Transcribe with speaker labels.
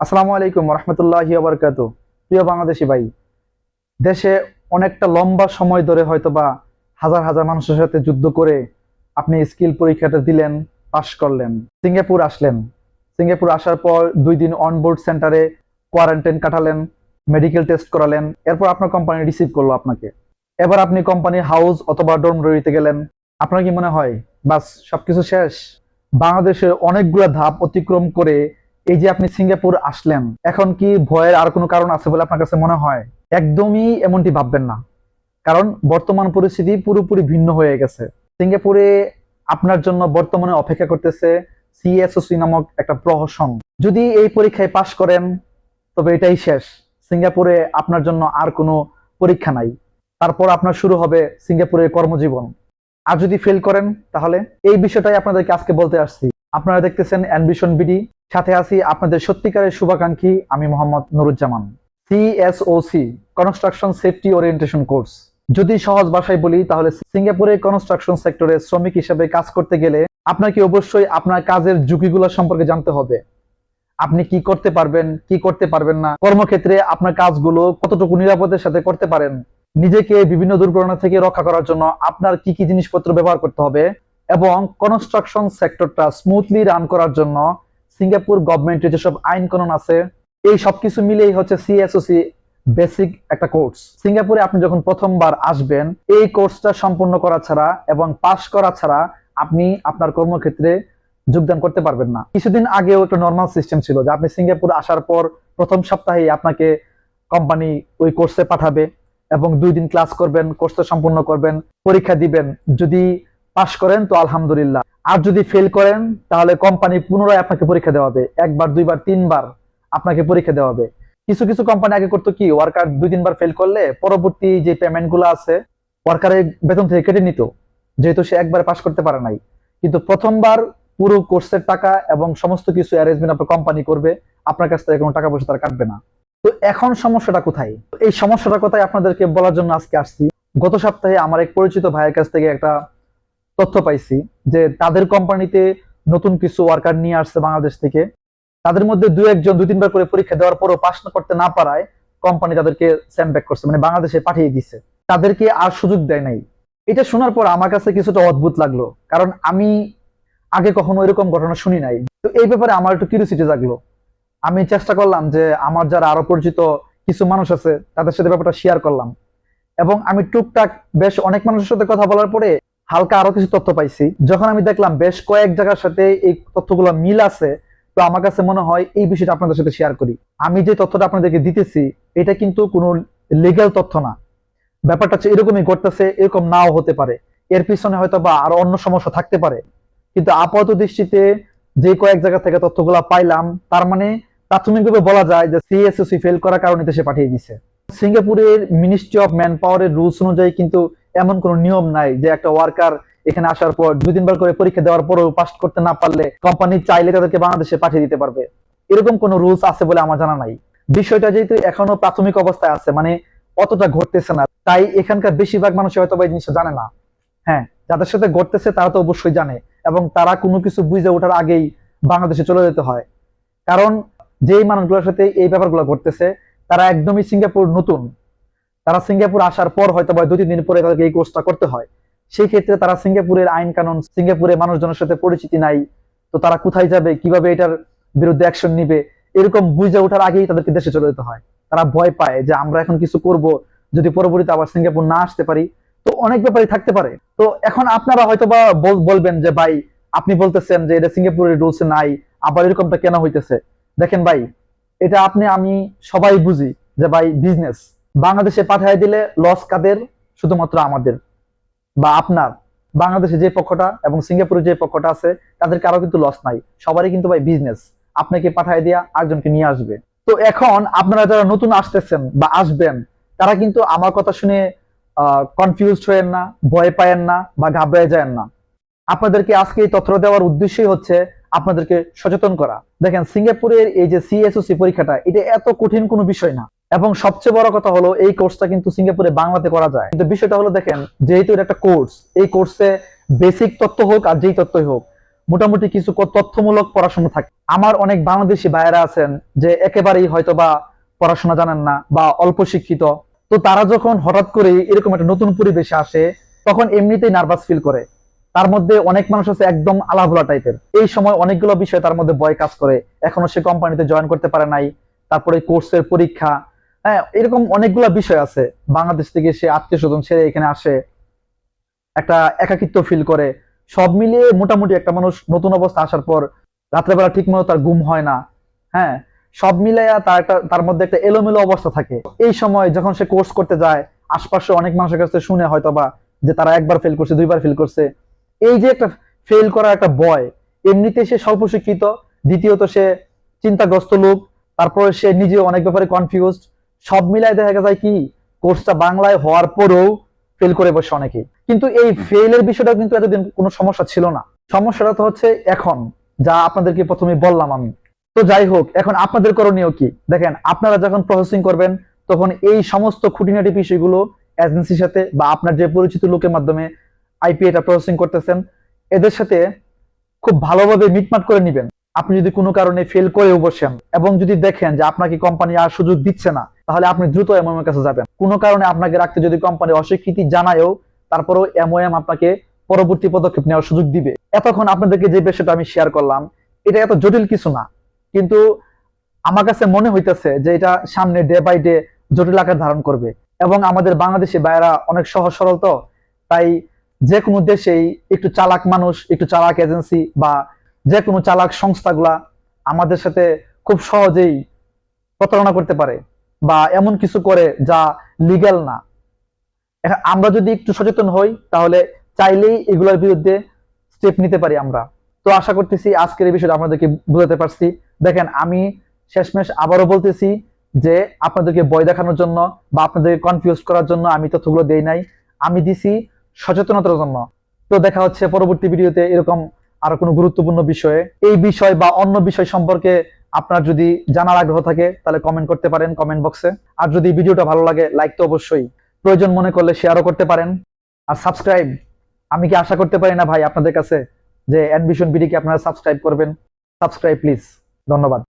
Speaker 1: আসসালামু আলাইকুম রহমতুল্লাহি আবরকাত প্রিয় বাংলাদেশি ভাই, দেশে অনেকটা লম্বা সময় ধরে হয়তো বা হাজার হাজার মানুষের সাথে যুদ্ধ করে আপনি স্কিল পরীক্ষাটা দিলেন, পাশ করলেন, সিঙ্গাপুর আসলেন। সিঙ্গাপুর আসার পর দুই দিন অনবোর্ড সেন্টারে কোয়ারেন্টাইন কাটালেন মেডিকেল টেস্ট করালেন, এরপর আপনার কোম্পানি রিসিভ করল আপনাকে। এবার আপনি কোম্পানি হাউস অথবা ডরমডরিতে গেলেন। আপনার কি মনে হয়, বাস সবকিছু শেষ? বাংলাদেশের অনেকগুলো ধাপ অতিক্রম করে এই যে আপনি সিঙ্গাপুর আসলেন, এখন কি ভয়ের আর কোনো কারণ আছে বলে আপনার কাছে মনে হয়? একদমই এমনটি ভাববেন না। কারণ বর্তমান পরিস্থিতি পুরোপুরি ভিন্ন হয়ে গেছে। সিঙ্গাপুরে আপনার জন্য বর্তমানে অপেক্ষা করতেছে সিএসওসি নামক একটা প্রহসন। যদি এই পরীক্ষায় পাশ করেন, তবে এটাই শেষ। সিঙ্গাপুরে আপনার জন্য আর কোনো পরীক্ষা নাই। তারপর আপনার শুরু হবে সিঙ্গাপুরের কর্মজীবন। আর যদি ফেল করেন, তাহলে এই বিষয়টাই আপনাদেরকে আজকে বলতে আসছি। আপনারা দেখতেছেন অ্যানবিশন বিডি সাথে আছি আপনাদের সত্যিকারের শুভাকাঙ্ক্ষী আমি Mohammad Nuruzzaman CSOC construction safety orientation course যদি সহজ ভাষায় বলি, তাহলে সিঙ্গাপুরে কনস্ট্রাকশন সেক্টরে শ্রমিক হিসেবে কাজ করতে গেলে আপনাকে অবশ্যই আপনার কাজের ঝুঁকিগুলো সম্পর্কে জানতে হবে? আপনি কি করতে পারবেন, কি করতে পারবেন না? কর্মক্ষেত্রে আপনার কাজগুলো কতটুকু নিরাপদের সাথে করতে পারেন? নিজেকে বিভিন্ন দুর্ঘটনা থেকে রক্ষা করার জন্য আপনার কি কি জিনিসপত্র ব্যবহার করতে হবে? এবং কনস্ট্রাকশন সেক্টরটা স্মুথলি রান করার জন্য সিঙ্গাপুর গভর্নমেন্টের যেসব আইন কানুন আছে, এই সবকিছু মিলেই হচ্ছে সিএসওসি বেসিক একটা কোর্স সিঙ্গাপুরে আপনি যখন প্রথমবার আসবেন, এই কোর্সটা সম্পূর্ণ করা ছাড়া এবং পাশ করা ছাড়া আপনি আপনার কর্মক্ষেত্রে যোগদান করতে পারবেন না। কিছুদিন আগেও একটা নর্মাল সিস্টেম ছিল যে আপনি সিঙ্গাপুর আসার পর প্রথম সপ্তাহে আপনাকে কোম্পানি ওই কোর্সে পাঠাবে এবং দুই দিন ক্লাস করবেন কোর্সটা সম্পূর্ণ করবেন, পরীক্ষা দিবেন। যদি পাশ করেন তো আলহামদুলিল্লাহ। আর যদি ফেল করেন, তাহলে কোম্পানি পুনরায় আপনাকে পরীক্ষা দেওয়া হবে। একবার, দুইবার, তিনবার আপনাকে পরীক্ষা দেওয়া হবে। কিছু কিছু কোম্পানি আগে করতো কি ওয়ার্কার দুই, তিনবার ফেল করলে পরবর্তী যে পেমেন্টগুলো আছে ওয়ার্কারের বেতন থেকে কেটে নিত। যেহেতু সে একবার পাশ করতে পারে নাই। কিন্তু প্রথমবার পুরো কোর্সের টাকা এবং সমস্ত কিছু অ্যারেঞ্জমেন্ট আপনার কোম্পানি করবে, আপনার কাছ থেকে কোনো টাকা পয়সা তারা কাটবে না। তো এখন সমস্যাটা কোথায়? এই সমস্যাটা কোথায় আপনাদেরকে বলার জন্য আজকে আসছি। গত সপ্তাহে আমার এক পরিচিত ভাইয়ের কাছ থেকে একটা তথ্য পাইছি যে তাদের কোম্পানিতে নতুন কিছু ওয়ার্কার নিয়ে আসছে বাংলাদেশ থেকে। তাদের মধ্যে দু একজন দুই তিনবার করে পরীক্ষা দেওয়ার পরও পাস করতে না পারায় কোম্পানি তাদেরকে সেন্ড ব্যাক করছে মানে বাংলাদেশে পাঠিয়ে দিছে। তাদেরকে আর সুযোগ দেয় নাই। এটা শোনার পর আমার কাছে কিছুটা অদ্ভুত লাগল, কারণ আমি আগে কখনো এরকম ঘটনা শুনি নাই। তো এই ব্যাপারে আমার একটু কিউরিসিটি জাগলো। আমি চেষ্টা করলাম যে আমার যারা আরও পরিচিত কিছু মানুষ আছে, তাদের সাথে ব্যাপারটা শেয়ার করলাম। এবং আমি টুকটাক বেশ অনেক মানুষের সাথে কথা বলার পরে হালকা আরও কিছু তথ্য পাইছি। যখন আমি দেখলাম বেশ কয়েক জায়গার সাথে এই তথ্যগুলো মিল আছে, তো আমার কাছে মনে হয় এই বিষয়টা আপনাদের সাথে শেয়ার করি। আমি যে তথ্যটা আপনাদেরকে দিতেছি, এটা কিন্তু কোনো লিগ্যাল তথ্য না। ব্যাপারটা হচ্ছে এরকমই ঘটতেছে, এরকম নাও হতে পারে। এর পিছনে হয়তো বা আরও অন্য সমস্যা থাকতে পারে। কিন্তু আপাতত দৃষ্টিতে যে কয়েক জায়গা থেকে তথ্যগুলা পাইলাম, তার মানে প্রাথমিকভাবে বলা যায় যে সিএসওসি ফেল করার কারণে দেশে পাঠিয়ে দিছে। সিঙ্গাপুরের মিনিস্ট্রি অফ ম্যান পাওয়ারের রুলস অনুযায়ী কিন্তু এমন কোনো নিয়ম নাই যে একটা ওয়ার্কার এখানে আসার পর দুই, তিনবার করে পরীক্ষা দেওয়ার পরেও পাস করতে না পারলে কোম্পানি চাইলে তাদেরকে বাংলাদেশে পাঠিয়ে দিতে পারবে। এরকম কোনো রুলস আছে বলে আমার জানা নাই। বিষয়টা যেহেতু এখনও প্রাথমিক অবস্থায় আছে মানে অতটা ঘটতেছে না। তাই এখানকার বেশিরভাগ মানুষ হয়তো এই জিনিসটা জানে না। হ্যাঁ যাদের সাথে ঘটতেছে তারা তো অবশ্যই জানে এবং তারা কোনো কিছু বুঝে ওঠার আগেই বাংলাদেশে চলে যেতে হয়। কারণ যেই মানুষগুলোর সাথে এই ব্যাপারগুলো ঘটতেছে, তারা একদমই সিঙ্গাপুর নতুন। তারা সিঙ্গাপুর আসার পর হয়তো বা দুই তিন দিন পরে তাদেরকে এই কোর্সটা করতে হয়। সেই ক্ষেত্রে তারা সিঙ্গাপুরের আইন কানুন সিঙ্গাপুরের মানুষজনের সাথে পরিচিতি নাই, তো তারা কোথায় যাবে, কীভাবে এটার বিরুদ্ধে অ্যাকশন নিবে, এরকম বুঝে ওঠার আগেই তাদেরকে দেশে চলে যেতে হয়। তারা ভয় পায় যে আমরা এখন কিছু করব, যদি পরবর্তীতে আবার সিঙ্গাপুর না আসতে পারি। তো অনেক ব্যাপারই থাকতে পারে। তো এখন আপনারা হয়তো বা বলবেন যে, ভাই, আপনি বলতেছেন যে এটা সিঙ্গাপুরের রুলস নাই, আবার এরকমটা কেন হইতেছে? দেখেন ভাই, এটা আপনি, আমি সবাই বুঝি যে, ভাই বিজনেস বাংলাদেশে পাঠিয়ে দিলে লস কাদের? শুধুমাত্র আমাদের বা আপনার। বাংলাদেশে যে পক্ষটা এবং সিঙ্গাপুরে যে পক্ষটা আছে তাদের কারও কিন্তু লস নাই। সবারই কিন্তু ভাই বিজনেস আপনাকে পাঠিয়ে দিয়া আরেকজনকে নিয়ে আসবে। তো এখন আপনারা যারা নতুন আসতেছেন বা আসবেন, তারা কিন্তু আমার কথা শুনে কনফিউজড হয়েন না, ভয় পায়েন না বা ঘাবড়ে যায় না। আপনাদেরকে আজকে এই তথ্য দেওয়ার উদ্দেশ্যই হচ্ছে আপনাদেরকে সচেতন করা। দেখেন, সিঙ্গাপুরের এই যে সিএসওসি পরীক্ষাটা, এটা এত কঠিন কোনো বিষয় না। এবং সবচেয়ে বড় কথা হলো, এই কোর্সটা কিন্তু সিঙ্গাপুরে বাংলাতে করা যায়। কিন্তু বিষয়টা হলো দেখেন, যেহেতু এটা একটা কোর্স এই কোর্সে বেসিক তথ্য হোক আর যেই তথ্যই হোক, মোটামুটি কিছু তথ্যমূলক পড়াশোনা থাকে। আমার অনেক বাংলাদেশি ভাইয়েরা আছেন যে একেবারেই হয়তো বা পড়াশোনা জানেন না বা অল্প শিক্ষিত। তো তারা যখন হঠাৎ করে এরকম একটা নতুন পরিবেশে আসে, তখন এমনিতেই নার্ভাস ফিল করে। তার মধ্যে অনেক মানুষ আছে একদম আলাভোলা টাইপের। এই সময় অনেকগুলো বিষয় তার মধ্যে ভয় কাজ করে। এখনও সে কোম্পানিতে জয়েন করতে পারে নাই। তারপরে কোর্সের পরীক্ষা হ্যাঁ এরকম অনেকগুলো বিষয় আছে। বাংলাদেশ থেকে সে আত্মীয় স্বজন ছেড়ে এখানে আসে, একটা একাকিত্ব ফিল করে। সব মিলিয়ে মোটামুটি একটা মানুষ নতুন অবস্থা আসার পর রাত্রেবেলা ঠিক মতো তার ঘুম হয় না। হ্যাঁ সব মিলাইয়া তার একটা, তার মধ্যে একটা এলোমেলো অবস্থা থাকে। এই সময় যখন সে কোর্স করতে যায়, আশপাশে অনেক মানুষের কাছে শুনে হয়তো বা যে তারা একবার ফেল করছে, দুইবার ফেল করছে। এই যে একটা ফেল করার একটা বয় এমনিতে সে স্বল্প শিক্ষিত দ্বিতীয়ত সে চিন্তাগ্রস্ত লোক, তারপরে সে নিজে অনেক ব্যাপারে কনফিউজড সব মিলাই দেখা যায় কি কোর্সটা বাংলায় হওয়ার পরেও ফেল করে বসে অনেকে কিন্তু এই ফেলের বিষয়টা কিন্তু এতদিন কোনো সমস্যা ছিল না। সমস্যাটা তো হচ্ছে এখন যা আপনাদেরকে প্রথমে বললাম আমি। তো যাই হোক এখন আপনাদের করণীয় কি? দেখেন আপনারা যখন প্রসেসিং করবেন তখন এই সমস্ত খুঁটিনাটি বিষয়গুলো এজেন্সির সাথে বা আপনার যে পরিচিত লোকের মাধ্যমে আইপি এটা প্রসেসিং করতেছেন এদের সাথে খুব ভালোভাবে মিটমাট করে নিবেন। আপনি যদি কোনো কারণে ফেল করেও বসেন এবং যদি দেখেন যে আপনাকে কোম্পানি আর সুযোগ দিচ্ছে না তাহলে আপনি দ্রুত এমওএম এর কাছে যাবেন। কোনো কারণে আপনাকে রাখতে যদি কোম্পানি অস্বীকৃতি জানায়ও, তারপরেও এমওএম আপনাকে পরবর্তী পদক্ষেপ নেওয়ার সুযোগ দিবে। এতক্ষণ আপনাদেরকে যে বিষয়টা আমি শেয়ার করলাম, এটা এত জটিল কিছু না। কিন্তু আমার কাছে মনে হইতেছে যে এটা সামনে ডে বাই ডে জটিল আকার ধারণ করবে। এবং আমাদের বাংলাদেশি ভাইয়েরা অনেক সহজ সরল তো। তাই যে কোনো দেশেই একটু চালাক মানুষ, একটু চালাক এজেন্সি বা যে কোনো চালাক সংস্থাগুলা আমাদের সাথে খুব সহজেই প্রতারণা করতে পারে। বা এমন কিছু করে যা লিগ্যাল না। আমরা যদি একটু সচেতন হই, তাহলে চাইলেই এগুলোর বিরুদ্ধে স্টেপ নিতে পারি আমরা। তো আশা করতেছি আজকের এই বিষয়টা আপনাদেরকে বোঝাতে পারছি। দেখেন, আমি শেষমেশ আবারও বলতেছি যে আপনাদেরকে ভয় দেখানোর জন্য বা আপনাদেরকে কনফিউজ করার জন্য আমি তথ্যগুলো দেই নাই। আমি দিছি সচেতনতার জন্য। তো দেখা হচ্ছে পরবর্তী ভিডিওতে এরকম আরও কোনো গুরুত্বপূর্ণ বিষয়ে। এই বিষয় বা অন্য বিষয় সম্পর্কে আপনার যদি জানার আগ্রহ থাকে, তাহলে কমেন্ট করতে পারেন কমেন্ট বক্সে আর যদি ভিডিওটা ভালো লাগে লাইক তো অবশ্যই। প্রয়োজন মনে করলে শেয়ারও করতে পারেন। আর সাবস্ক্রাইব আমি কি আশা করতে পারি না ভাই আপনাদের কাছে? যে অ্যাডমিশন বিডিকে আপনারা সাবস্ক্রাইব করবেন। সাবস্ক্রাইব প্লিজ ধন্যবাদ।